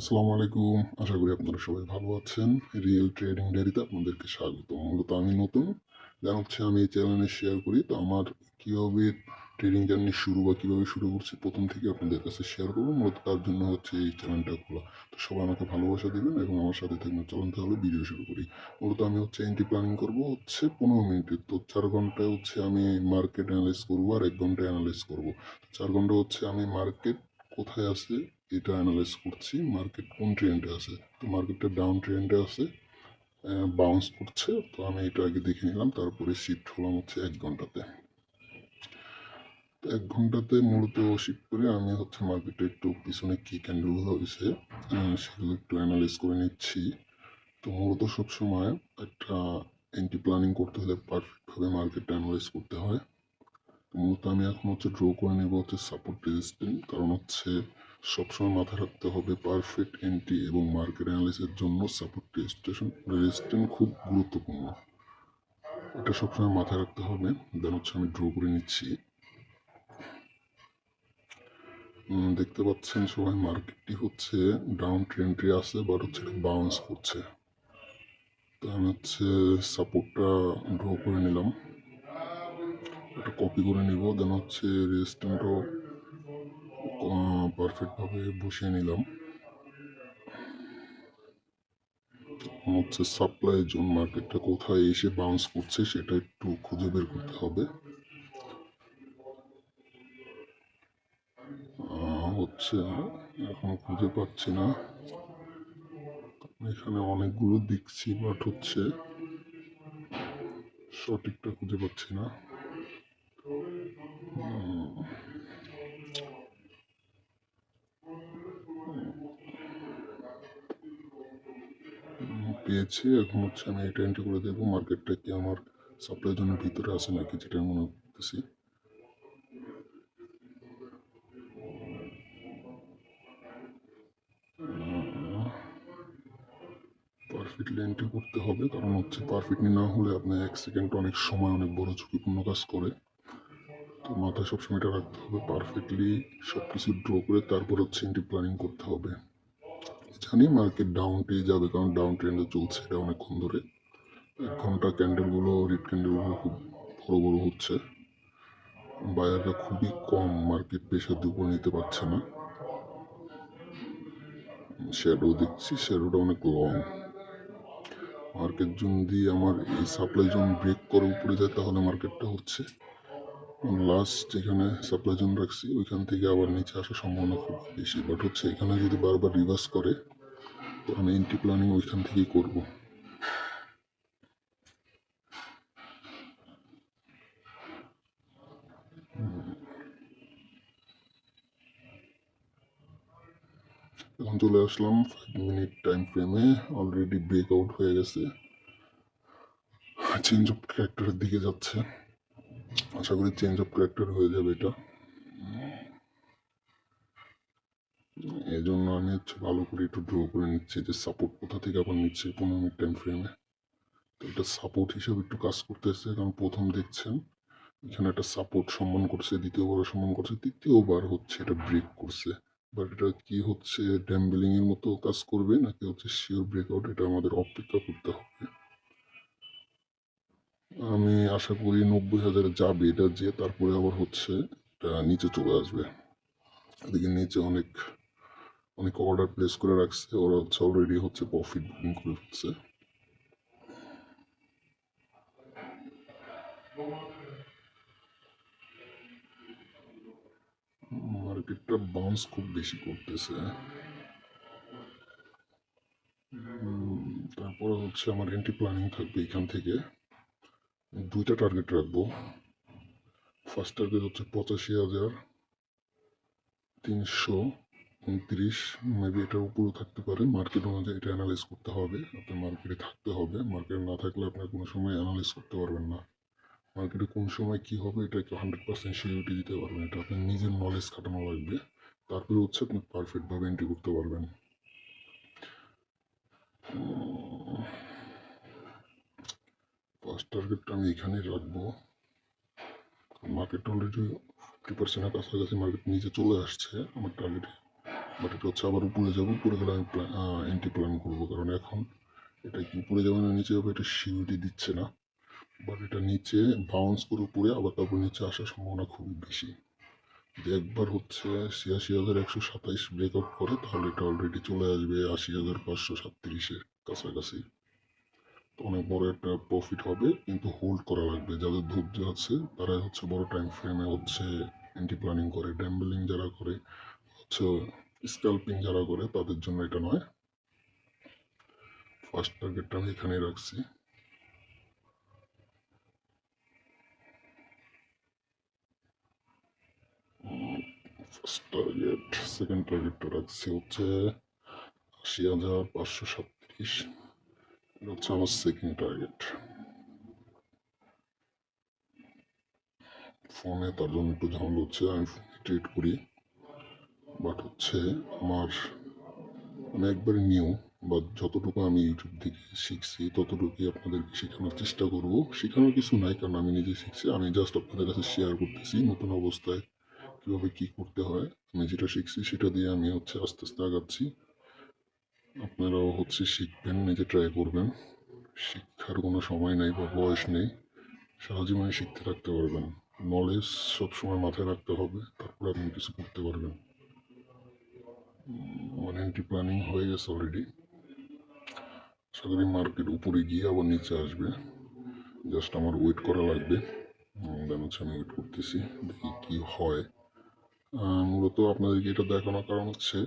আসসালামু আলাইকুম। আশা করি আপনারা সবাই ভালো আছেন। রিয়েল ট্রেডিং ডায়েরিতে আপনাদেরকে স্বাগত মূলত আমি নতুন। যেন হচ্ছে আমি এই চ্যানেলে শেয়ার করি। তো আমার কীভাবে ট্রেডিং জার্নি শুরু বা কীভাবে শুরু করছি, প্রথম থেকে আপনাদের কাছে শেয়ার করব। মূলত তার জন্য হচ্ছে এই চ্যানেলটা খোলা। তো সবাই আমাকে ভালোবাসা দেবেন এবং আমার সাথে থাকবেন। চলুন তাহলে ভিডিও শুরু করি। মূলত আমি হচ্ছে এন্ট্রি প্ল্যানিং করব হচ্ছে পনেরো মিনিটের। তো চার ঘন্টায় হচ্ছে আমি মার্কেট অ্যানালাইজ করব আর এক ঘন্টায় অ্যানালাইজ করব। চার ঘণ্টা হচ্ছে আমি মার্কেট কোথায় আছে এটা অ্যানালাইজ করছি মার্কেট কোন ট্রেন্ডে আছে? তো মার্কেটটা ডাউন ট্রেন্ডে আছে বাউন্স করছে, তো আমি এটা আগে দেখে নিলাম, তারপরে শিফট হলাম হচ্ছে এক ঘন্টাতে। তো এক ঘন্টাতে মূলত শিফট করে আমি হচ্ছে মার্কেটে একটু পিছনে কী ক্যান্ডেলগুলো হয়েছে সেগুলো একটু অ্যানালাইজ করে নিচ্ছি। তো মূলত সবসময় একটা এন্টি প্ল্যানিং করতে হলে পারফেক্টভাবে মার্কেটটা অ্যানালাইজ করতে হয়। মূলত আমি এখন হচ্ছে ড্র করে নেব হচ্ছে সাপোর্ট রেজিস্ট্যান্ট কারণ হচ্ছে সবসময় মাথায় রাখতে হবে পারফেক্ট এন্ট্রি এবং মার্কেট অ্যানালিসের জন্য সাপোর্ট রেজিস্ট্রেশন রেজিস্ট্যান্ট খুব গুরুত্বপূর্ণ। এটা সবসময় মাথায় রাখতে হবে দেন হচ্ছে আমি ড্র করে নিচ্ছি। দেখতে পাচ্ছেন সবাই মার্কেটটি হচ্ছে ডাউন ট্রেন্ডে আছে বাট হচ্ছে বাউন্স করছে। তো আমি হচ্ছে সাপোর্টটা ড্র করে নিলাম। এটা কপি করে নিব দেন হচ্ছে রেজিস্ট্যান্টও পারফেক্টভাবে বসিয়ে নিলাম। হচ্ছে সাপ্লাই জোন মার্কেটটা কোথায় এসে বাউন্স করছে সেটা একটু খুঁজে বের করতে হবে। হচ্ছে এখন খুঁজে পাচ্ছি না। এখানে অনেকগুলো দেখছি বাট হচ্ছে সঠিকটা খুঁজে পাচ্ছি না। পেয়েছি, এখন হচ্ছে আমি এটা এন্ট্রি করে দেখব মার্কেটটা কি আমার সাপ্লাই জন্য ভিতরে আছে নাকি যেটা মনে করতেছি পারফেক্টলি এন্ট্রি করতে হবে, কারণ হচ্ছে পারফেক্টলি না হলে আপনার এক সেকেন্ড অনেক সময় অনেক বড় ঝুঁকিপূর্ণ কাজ করে। তো মাথায় সবসময় এটা রাখতে হবে পারফেক্টলি সব কিছু ড্র করে তারপর হচ্ছে এন্ট্রি প্ল্যানিং করতে হবে। জানি মার্কেট ডাউন পেয়ে যাবে, কারণ ডাউন ট্রেন্ডে চলছে এটা অনেকক্ষণ ধরে। এক ঘণ্টা ক্যান্ডেলগুলো রিড ক্যান্ডেলগুলো খুব বড় বড় হচ্ছে। বায়াররা খুবই কম মার্কেট প্রেশার উপর নিতে পারছে না। শ্যাডো দেখছি শ্যাডোটা অনেক লং মার্কেট যদি আমার এই সাপ্লাই জোন ব্রেক করে উপরে যায়, তাহলে মার্কেটটা হচ্ছে। লাস্ট যেখানে সাপ্লাই জোন রাখছি, ওইখান থেকে আবার নিচে আসার সম্ভাবনা খুব বেশি। বাট হচ্ছে এখানে যদি বারবার রিভার্স করে তো আমি এন্টি প্ল্যানিং ওইখান থেকেই করব। এখন চলে আসলাম ফাইভ মিনিট টাইম ফ্রেমে অলরেডি ব্রেক আউট হয়ে গেছে। চেঞ্জ অফ ক্যারেক্টারের দিকে যাচ্ছে। আশা করি চেঞ্জ অফ ক্যারেক্টার হয়ে যাবে এটা। এই জন্য আমি হচ্ছে ভালো করে একটু ড্র করে নিচ্ছি যে সাপোর্ট কোথা থেকে আবার নিচ্ছে পনেরো মিনিট টাইম ফ্রেমে তো এটা সাপোর্ট হিসেবে একটু কাজ করতেছে, কারণ প্রথম দেখছেন এখানে একটা সাপোর্ট সম্মান করছে, দ্বিতীয়বার সম্মান করছে, তৃতীয়বার হচ্ছে এটা ব্রেক করছে। বাট এটা কি হচ্ছে ড্যাম্বেলিং এর মতো কাজ করবে, নাকি হচ্ছে শিওর ব্রেকআউট এটা আমাদের অপেক্ষা করতে হবে। আমি আশা করি নব্বই হাজারে যাবে এটা, যে তারপরে আবার হচ্ছে এটা নিচে চলে আসবে। এদিকে নিচে অনেক অনেক অর্ডার প্লেস করে রাখছে। ওরা হচ্ছে অলরেডি হচ্ছে প্রফিট বুকিং করে ফেলছে। মার্কেটটা বাউন্স খুব বেশি করতেছে। তারপরে হচ্ছে আমার এন্ট্রি প্ল্যানিং থাকবে এখান থেকে। দুইটা টার্গেট রাখব। ফার্স্ট টার্গেট হচ্ছে পঁচাশি হাজার তিনশো। উনত্রিশ মেবি এটার উপরেও থাকতে পারে। মার্কেট অনুযায়ী এটা অ্যানালাইজ করতে হবে। আপনার মার্কেটে থাকতে হবে। মার্কেটে না থাকলে আপনার কোনো সময় অ্যানালাইজ করতে পারবেন না। মার্কেটে কোন সময় কী হবে, এটা এটাকে হান্ড্রেড পার্সেন্ট সিকিউরিটি দিতে পারবেন। এটা আপনার নিজের নলেজ খাটানো লাগবে। তারপরে হচ্ছে আপনি পারফেক্টভাবে এন্ট্রি করতে পারবেন। ফার্স্ট টার্গেটটা আমি এখানেই রাখব। মার্কেট অলরেডি ফিফটি পার্সেন্টের কাছাকাছি মার্কেট নিচে চলে আসছে। আমার টার্গেটে বাট এটা হচ্ছে আবার উপরে যাব উপরে গেলে আমি এন্টি প্ল্যান করব। কারণ এখন এটা কি উপরে যাবে না নিচে যাবে এটা সিউরিটি দিচ্ছে না। বাট এটা নিচে বাউন্স করে উপরে আবার তারপর নিচে আসার সম্ভাবনা খুবই বেশি। একবার হচ্ছে ছিয়াশি হাজার একশো সাতাইশ ব্রেকআউট করে, তাহলে এটা অলরেডি চলে আসবে আশি হাজার পাঁচশো সাতত্রিশের কাছাকাছি। অনেক বড় একটা প্রফিট হবে, কিন্তু হোল্ড করা লাগবে। যাদের ধৈর্য আছে তারা হচ্ছে বড় টাইম ফ্রেমে হচ্ছে এন্টি প্ল্যানিং করে। ড্যাম্বলিং যারা করে, হচ্ছে স্ক্যাল্পিং যারা করে তাদের জন্য এটা নয়। ফার্স্ট টার্গেটটা আমি এখানেই রাখছি। ফার্স্ট টার্গেট সেকেন্ড টার্গেটটা রাখছি হচ্ছে আশি হাজার পাঁচশো সাতত্রিশ। এটা হচ্ছে আমার সেকেন্ড টার্গেট ফোনে তার জন্য একটু ঝামেলা হচ্ছে, আমি ট্রিট করি। বাট হচ্ছে আমার আমি একবার নিউ বা যতটুকু আমি ইউটিউব থেকে শিখছি, ততটুকুই আপনাদেরকে শেখানোর চেষ্টা করব। শেখানোর কিছু নাই, কারণ আমি নিজে শিখছি। আমি জাস্ট আপনাদের কাছে শেয়ার করতেছি নতুন অবস্থায় কীভাবে কী করতে হয়। আমি যেটা শিখছি, সেটা দিয়ে আমি হচ্ছে আস্তে আস্তে আগাচ্ছি। আপনারাও হচ্ছে শিখবেন, নিজে ট্রাই করবেন। শিক্ষার কোনো সময় নেই বা বয়স নেই। সারা জীবনে শিখতে থাকতে পারবেন। নলেজ সবসময় মাথায় রাখতে হবে, তারপরে আপনি কিছু করতে পারবেন। এন্টি প্ল্যানিং হয়ে গেছে অলরেডি আশা মার্কেট উপরে গিয়ে আবার নিচে আসবে। জাস্ট আমার ওয়েট করা লাগবে। দেন হচ্ছে আমি ওয়েট করতেছি, দেখি কি হয়। মূলত আপনাদেরকে এটা দেখানোর কারণ হচ্ছে,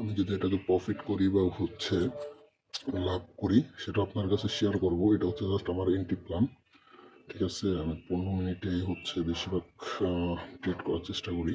আমি যদি এটাকে প্রফিট করি বা হচ্ছে লাভ করি, সেটা আপনার কাছে শেয়ার করব। এটা হচ্ছে জাস্ট আমার এন্টি প্ল্যান ঠিক আছে, আমি পনেরো মিনিটেই হচ্ছে বেশিরভাগ ট্রেড করার চেষ্টা করি।